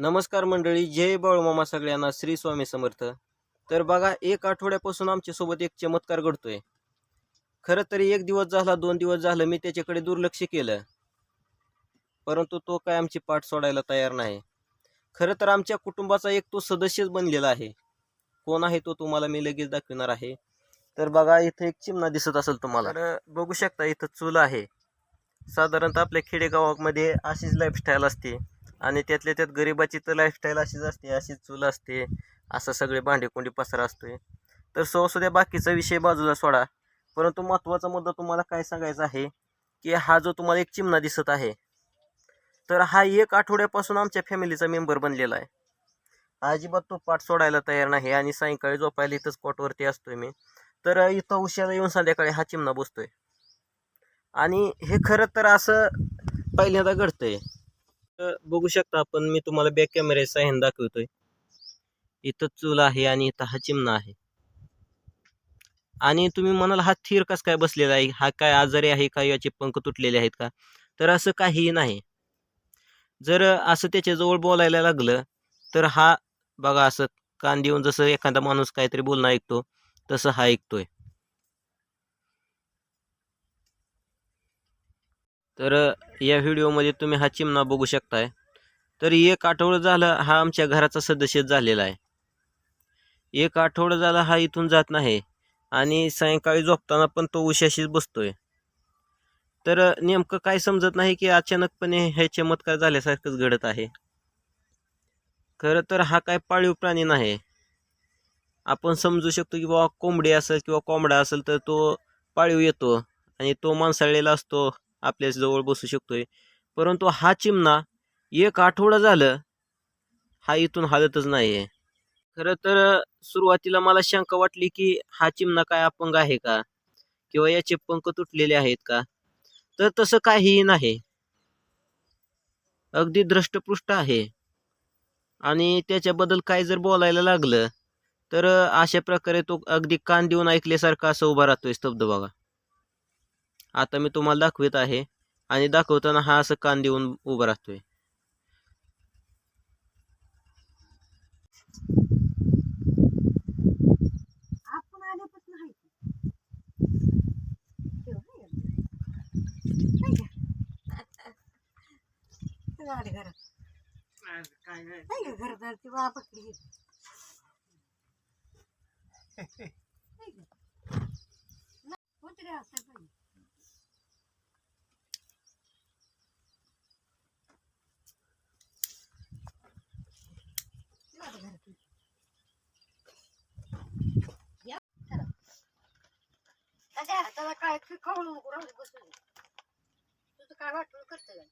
नमस्कार मंडळी जय बाळूमामा सगळ्यांना श्री स्वामी समर्थ. तर बघा एक आठवड्यापासून आमच्यासोबत एक चमत्कार घडतोय. खरं तरी एक दिवस झाला दोन दिवस झालं मी त्याच्याकडे दुर्लक्ष केलं. परंतु तो काय आमची पाठ सोडायला तयार नाही. खरं तर आमच्या कुटुंबाचा एक तो सदस्यच बनलेला आहे. कोण आहे तो तुम्हाला मी लगेच दाखवणार आहे. तर बघा इथं एक चिमणा दिसत असेल तुम्हाला. तर बघू शकता इथं चूल आहे. साधारणतः आपल्या खेडेगावामध्ये अशीच लाईफस्टाईल असते. आणि त्यातल्या त्यात गरिबाची तर लाईफस्टाईल अशीच असते अशीच चूल असते असं सगळे भांडेकुंडी पसरा असतोय. तर सो द्या बाकीचा विषय बाजूला सोडा. परंतु महत्त्वाचा मुद्दा तुम्हाला काय सांगायचा आहे की हा जो तुम्हाला एक चिमणा दिसत आहे तर हा एक आठवड्यापासून आमच्या फॅमिलीचा मेंबर बनलेला आहे. अजिबात तो पाठ सोडायला तयार नाही आणि सायंकाळी झोपायला इथंच स्पॉटवरती असतोय मी. तर इथं उशिरा येऊन संध्याकाळी हा चिमणा बसतोय. आणि हे खरं तर असं पहिल्यांदा घडतंय. बघू शकता आपण मी तुम्हाला बॅक कॅमेऱ्याचा साह्याने दाखवतोय. इथं चूल आहे आणि इथं हा चिमणा आहे. आणि तुम्ही म्हणाल हा थीर कस काय बसलेला आहे? हा काय आजारी आहे का? याचे पंख तुटलेले आहेत का? तर असं काहीही नाही. जर असं त्याच्याजवळ बोलायला लागलं तर हा बघा असं कान देऊन जसं एखादा माणूस काहीतरी बोलणं ऐकतो तसं हा ऐकतोय. तर या व्हिडिओमध्ये तुम्ही हा चिमणा बघू शकताय. तर एक आठवडं झालं हा आमच्या घराचा सदस्य झालेला आहे. एक आठवडं झाला हा इथून जात नाही आणि सायंकाळी झोपताना पण तो उशाशीच बसतोय. तर नेमकं काय समजत नाही की अचानकपणे हे चमत्कार झाल्यासारखंच घडत आहे. खरं तर हा काय पाळीव प्राणी नाही. आपण समजू शकतो की बाबा कोंबडी असेल किंवा कोंबडा असेल तर तो पाळीव येतो आणि तो मांसाळलेला असतो. आपल्या जवळ बसू शकतोय. परंतु हा चिमणा एक आठवडा झालं हा इथून हालतच नाही आहे खरं तर सुरुवातीला मला शंका वाटली की हा चिमणा काय अपंग आहे का? किंवा याचे पंख तुटलेले आहेत का? तर तसं काहीही नाही. अगदी द्रष्टपृष्ट आहे. आणि त्याच्याबद्दल काय जर बोलायला लागलं तर अशा प्रकारे तो अगदी कान देऊन ऐकल्यासारखा असं उभा राहतोय स्तब्ध बघा. आता मी तुम्हाला दाखवित आहे आणि दाखवताना हा असं कान देऊन उभा राहतोय आपण आल्यापासून आहे ती. ठेव हं एकदा. नाही का? चला आले घरात. नाही का घरात आली ती बाबा पकडली गेली. नाही का? नाही, कोणतरी असायला पाहिजे. चला आता घरात. या, चला. अगं, त्याला काय खाऊ नको राहू दे, बसून. तुझं काय वाटलं करतं